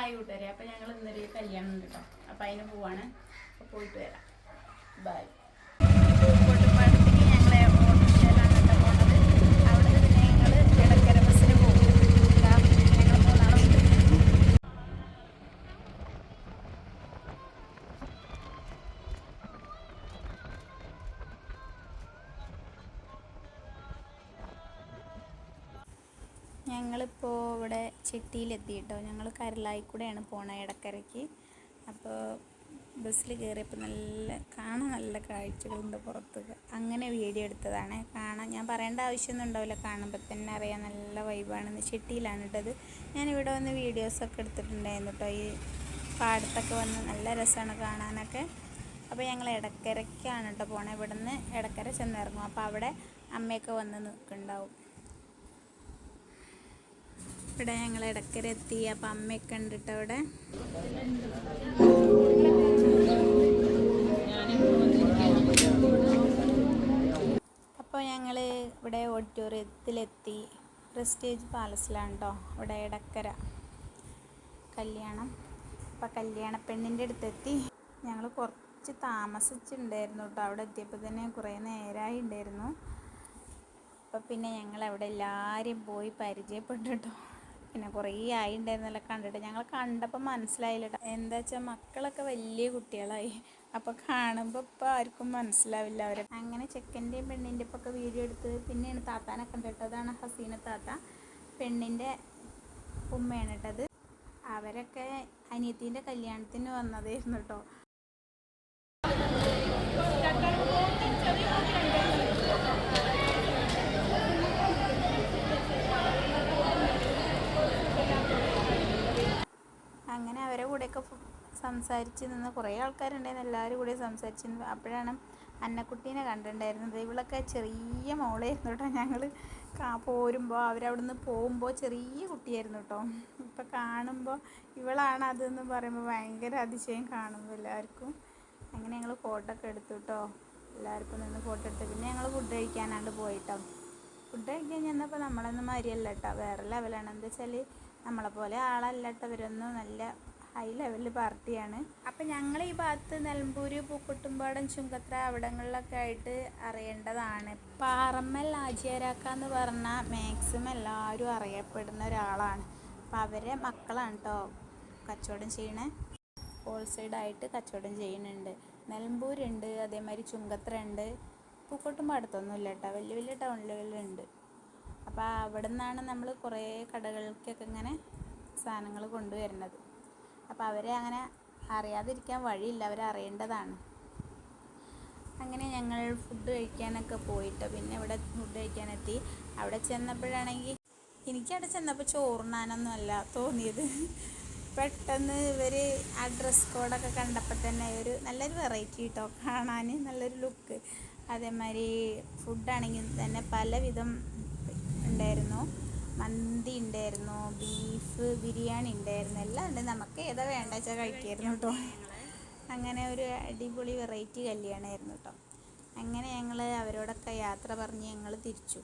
Hi കൂട്ടുകാരെ അപ്പോൾ ഞങ്ങൾ ഇന്നൊരു കല്യാണം ഉണ്ട് കേട്ടോ. അപ്പോൾ അതിന് പോവാണ്. അപ്പോൾ പോയിട്ട് വരാം. ബൈ ഞങ്ങളിപ്പോൾ ഇവിടെ ചെട്ടിയിലെത്തി കേട്ടോ ഞങ്ങൾ കരലായിക്കൂടെയാണ് പോണത് ഇടക്കരയ്ക്ക്. അപ്പോൾ ബസ്സിൽ കയറിയപ്പോൾ നല്ല കാണാൻ നല്ല കാഴ്ചകളുണ്ട് പുറത്ത് അങ്ങനെ വീഡിയോ എടുത്തതാണ്. കാണാൻ ഞാൻ പറയേണ്ട ആവശ്യമൊന്നും ഉണ്ടാവില്ല. കാണുമ്പോൾ തന്നെ അറിയാം നല്ല വൈബാണെന്ന്. ചിട്ടിയിലാണ് ഇട്ടത്. ഞാനിവിടെ വന്ന് വീഡിയോസൊക്കെ എടുത്തിട്ടുണ്ടായിരുന്നു കേട്ടോ ഈ പാടത്തൊക്കെ വന്ന് നല്ല രസമാണ് കാണാനൊക്കെ. അപ്പോൾ ഞങ്ങൾ ഇടക്കരയ്ക്കാണ് കേട്ടോ പോണത് ഇവിടുന്ന് ഇടക്കര ചെന്നിറങ്ങും. അപ്പോൾ അവിടെ അമ്മയൊക്കെ വന്ന് നിൽക്കുന്നുണ്ടാവും. ഇവിടെ ഞങ്ങൾ ഇടക്കര എത്തി അപ്പം അമ്മയൊക്കെ ഉണ്ട് കേട്ടോ അവിടെ. അപ്പോൾ ഞങ്ങൾ ഇവിടെ ഓഡിറ്റോറിയത്തിലെത്തി. പ്രസ്റ്റേജ് പാലസിലാണ് കേട്ടോ ഇവിടെ ഇടക്കര കല്യാണം. അപ്പം കല്യാണ പെണ്ണിന്റെ അടുത്തെത്തി. ഞങ്ങൾ കുറച്ച് താമസിച്ചിട്ടുണ്ടായിരുന്നു കേട്ടോ അവിടെ എത്തിയപ്പോൾ തന്നെ കുറേ നേരമായി ഉണ്ടായിരുന്നു. അപ്പം പിന്നെ ഞങ്ങൾ അവിടെ എല്ലാവരെയും പോയി പരിചയപ്പെട്ടു കേട്ടോ പിന്നെ കുറേ ആയി ഉണ്ടായിരുന്നല്ലോ കണ്ടിട്ട്. ഞങ്ങൾ കണ്ടപ്പോൾ മനസ്സിലായില്ല എന്താ വെച്ചാൽ മക്കളൊക്കെ വലിയ കുട്ടികളായി. അപ്പോൾ കാണുമ്പോൾ ഇപ്പോൾ ആർക്കും മനസ്സിലാവില്ല അവർ അങ്ങനെ ചെക്കന്റെയും പെണ്ണിന്റെ ഇപ്പോൾ ഒക്കെ വീഡിയോ എടുത്ത് പിന്നെയാണ് താത്താനെ കണ്ടിട്ട്. അതാണ് ഹസീന താത്ത. പെണ്ണിന്റെ ഉമ്മയാണ് കേട്ടത് അവരൊക്കെ അനിയത്തിന്റെ കല്യാണത്തിന് വന്നതായിരുന്നു കേട്ടോ കൂടെയൊക്കെ സംസാരിച്ച് നിന്ന് കുറേ ആൾക്കാരുണ്ടായിരുന്നു. എല്ലാവരും കൂടി സംസാരിച്ച് അപ്പോഴാണ് അന്നക്കുട്ടീനെ കണ്ടിട്ടുണ്ടായിരുന്നത്. ഇവളൊക്കെ ചെറിയ മോളായിരുന്നു കേട്ടോ. ഞങ്ങൾ പോരുമ്പോൾ നിന്ന് പോകുമ്പോൾ ചെറിയ കുട്ടിയായിരുന്നു കേട്ടോ. ഇപ്പം കാണുമ്പോൾ ഇവളാണ് അതെന്ന് പറയുമ്പോൾ ഭയങ്കര അതിശയം കാണുമ്പോൾ എല്ലാവർക്കും. അങ്ങനെ ഞങ്ങൾ ഫോട്ടോ ഒക്കെ എടുത്തു കേട്ടോ. എല്ലാവർക്കും നിന്ന് ഫോട്ടോ എടുത്തു. പിന്നെ ഞങ്ങൾ ഫുഡ് കഴിക്കാനാണ്ട് പോയിട്ടോ. ഫുഡ് കഴിക്കാൻ ചെന്നപ്പോൾ നമ്മളൊന്നും മാരിയല്ല കേട്ടോ. വേറെ ലെവലാണ് എന്താ വെച്ചാൽ നമ്മളെപ്പോലെ ആളല്ല കേട്ടോ. ഇവരൊന്നും നല്ല ഹൈ ലെവൽ പാർട്ടിയാണ്. അപ്പം ഞങ്ങൾ ഈ ഭാഗത്ത് നിലമ്പൂര് പൂക്കുട്ടുംപാടം ചുങ്കത്ര അവിടങ്ങളിലൊക്കെ ആയിട്ട് അറിയേണ്ടതാണ്. പാറമ്മൽ ആചാരാക്ക എന്ന് പറഞ്ഞാൽ മാക്സിമം എല്ലാവരും അറിയപ്പെടുന്ന ഒരാളാണ്. അപ്പം അവരെ മക്കളാണ് കേട്ടോ കച്ചവടം ചെയ്യണേ. ഹോൾസെയിലായിട്ട് കച്ചവടം ചെയ്യുന്നുണ്ട്. നിലമ്പൂരുണ്ട് അതേമാതിരി ചുങ്കത്ര ഉണ്ട്. പൂക്കോട്ടും അടുത്തൊന്നും ഇല്ല കേട്ടോ വലിയ വലിയ ടൗണിലുകളുണ്ട്. അപ്പോൾ അവിടെ നിന്നാണ് നമ്മൾ കുറേ കടകൾക്കൊക്കെ ഇങ്ങനെ സാധനങ്ങൾ കൊണ്ടുവരുന്നത്. അപ്പോൾ അവരെ അങ്ങനെ അറിയാതിരിക്കാൻ വഴിയില്ല അവരെ അറിയേണ്ടതാണ്. അങ്ങനെ ഞങ്ങൾ ഫുഡ് കഴിക്കാനൊക്കെ പോയിട്ട് പിന്നെ ഇവിടെ ഫുഡ് കഴിക്കാനെത്തി. അവിടെ ചെന്നപ്പോഴാണെങ്കിൽ എനിക്കവിടെ ചെന്നപ്പോൾ ചോറുണ്ണാനൊന്നും അല്ല തോന്നിയത്. പെട്ടെന്ന് ഇവർ ആ ഡ്രസ് കോഡൊക്കെ കണ്ടപ്പോൾ തന്നെ ഒരു നല്ലൊരു വെറൈറ്റി കേട്ടോ കാണാൻ നല്ലൊരു ലുക്ക് അതേമാതിരി ഫുഡാണെങ്കിൽ തന്നെ പലവിധം ഉണ്ടായിരുന്നു. മന്തി ഉണ്ടായിരുന്നു ബീഫ് ബിരിയാണി ഉണ്ടായിരുന്നു എല്ലാം ഉണ്ട്. നമുക്ക് ഏതാ വേണ്ട വെച്ചാൽ കഴിക്കായിരുന്നു കേട്ടോ. അങ്ങനെ ഒരു അടിപൊളി വെറൈറ്റി കല്യാണമായിരുന്നു കേട്ടോ. അങ്ങനെ ഞങ്ങൾ അവരോടൊക്കെ യാത്ര പറഞ്ഞ് ഞങ്ങൾ തിരിച്ചു.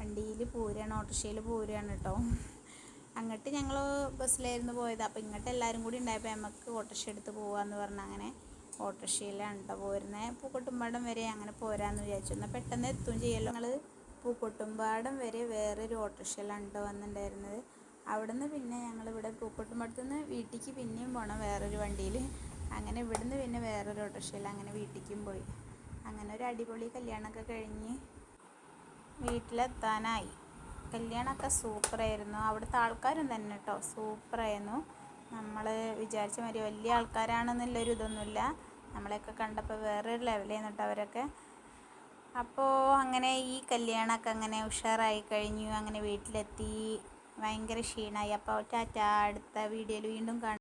വണ്ടിയിൽ പോരുകയാണ് ഓട്ടോറിക്ഷയിൽ പോരുകയാണ് കേട്ടോ. അങ്ങോട്ട് ഞങ്ങൾ ബസ്സിലായിരുന്നു പോയത്. അപ്പോൾ ഇങ്ങോട്ട് എല്ലാവരും കൂടി ഉണ്ടായപ്പോൾ നമുക്ക് ഓട്ടോറിക്ഷ എടുത്ത് പോകാമെന്ന് പറഞ്ഞ് അങ്ങനെ ഓട്ടോറിക്ഷയിലാണ് കേട്ടോ പോരുന്നത് പൂക്കൊട്ടുംപാടം വരെ അങ്ങനെ പോരാമെന്ന് വിചാരിച്ചു. എന്നാൽ പെട്ടെന്ന് എത്തുകയും ചെയ്യല്ലോ. ഞങ്ങൾ പൂക്കൊട്ടുംപാടം വരെ വേറൊരു ഓട്ടോറിക്ഷയിലാണ് കേട്ടോ വന്നിട്ടുണ്ടായിരുന്നത്. അവിടുന്ന് പിന്നെ ഞങ്ങളിവിടെ പൂക്കൊട്ടുംപാടത്തു നിന്ന് വീട്ടിലേക്ക് പിന്നെയും പോകണം വേറൊരു വണ്ടിയിൽ. അങ്ങനെ ഇവിടുന്ന് പിന്നെ വേറൊരു ഓട്ടോറിക്ഷയിൽ അങ്ങനെ വീട്ടിലേക്കും പോയി. അങ്ങനെ ഒരു അടിപൊളി കല്യാണമൊക്കെ കഴിഞ്ഞ് വീട്ടിലെത്താനായി. കല്യാണമൊക്കെ സൂപ്പറായിരുന്നു. അവിടുത്തെ ആൾക്കാരും തന്നെ കേട്ടോ സൂപ്പറായിരുന്നു. നമ്മൾ വിചാരിച്ച മാതിരി വലിയ ആൾക്കാരാണെന്നുള്ളൊരു ഇതൊന്നുമില്ല നമ്മളെയൊക്കെ കണ്ടപ്പോൾ വേറൊരു ലെവലായിരുന്നു കേട്ടോ അവരൊക്കെ. അപ്പോൾ അങ്ങനെ ഈ കല്യാണമൊക്കെ അങ്ങനെ ഉഷാറായി കഴിഞ്ഞു അങ്ങനെ വീട്ടിലെത്തി. ഭയങ്കര ക്ഷീണമായി. അപ്പോൾ ടാറ്റ അടുത്ത വീഡിയോയിൽ വീണ്ടും കാണാം.